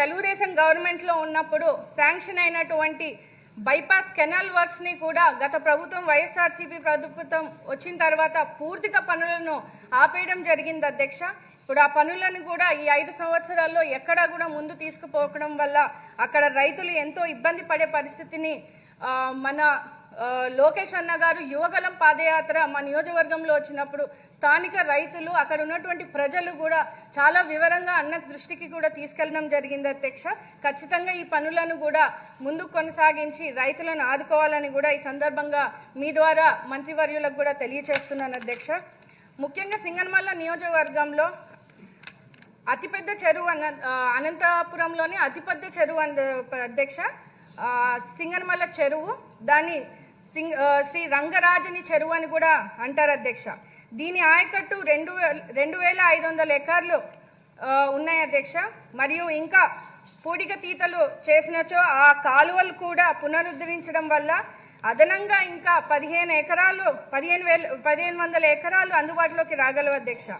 తెలుగుదేశం గవర్నమెంట్లో ఉన్నప్పుడు శాంక్షన్ అయినటువంటి బైపాస్ కెనాల్ వర్క్స్ని కూడా గత ప్రభుత్వం వైఎస్ఆర్సీపీ ప్రభుత్వం వచ్చిన తర్వాత పూర్తిగా పనులను ఆపేయడం జరిగింది అధ్యక్ష. ఇప్పుడు ఆ పనులను కూడా ఈ ఐదు సంవత్సరాల్లో ఎక్కడా కూడా ముందు తీసుకుపోవడం వల్ల అక్కడ రైతులు ఎంతో ఇబ్బంది పడే పరిస్థితిని మన లోకేష్ అన్న గారు యువగలం పాదయాత్ర మా నియోజకవర్గంలో వచ్చినప్పుడు స్థానిక రైతులు అక్కడ ఉన్నటువంటి ప్రజలు కూడా చాలా వివరంగా అన్న దృష్టికి కూడా తీసుకెళ్ళడం జరిగింది అధ్యక్ష. ఖచ్చితంగా ఈ పనులను కూడా ముందుకు కొనసాగించి రైతులను ఆదుకోవాలని కూడా ఈ సందర్భంగా మీ ద్వారా మంత్రివర్యులకు కూడా తెలియచేస్తున్నాను అధ్యక్ష. ముఖ్యంగా సింగన్మల్ల నియోజకవర్గంలో అతిపెద్ద చెరువు అన అనంతపురంలోని అతిపెద్ద చెరువు అధ్యక్ష. సింగన్మల్ల చెరువు దాన్ని సింగ్ శ్రీ రంగరాజని చెరువు అని కూడా అంటారు అధ్యక్ష. దీని ఆయకట్టు రెండు వేల రెండు వేల ఐదు వందల ఎకర్లు ఉన్నాయి అధ్యక్ష. మరియు ఇంకా పూడిక తీతలు చేసినచో ఆ కాలువలు కూడా పునరుద్ధరించడం వల్ల అదనంగా ఇంకా పదిహేను ఎకరాలు పదిహేను వేలు పదిహేను వందల ఎకరాలు అందుబాటులోకి రాగలవు అధ్యక్ష.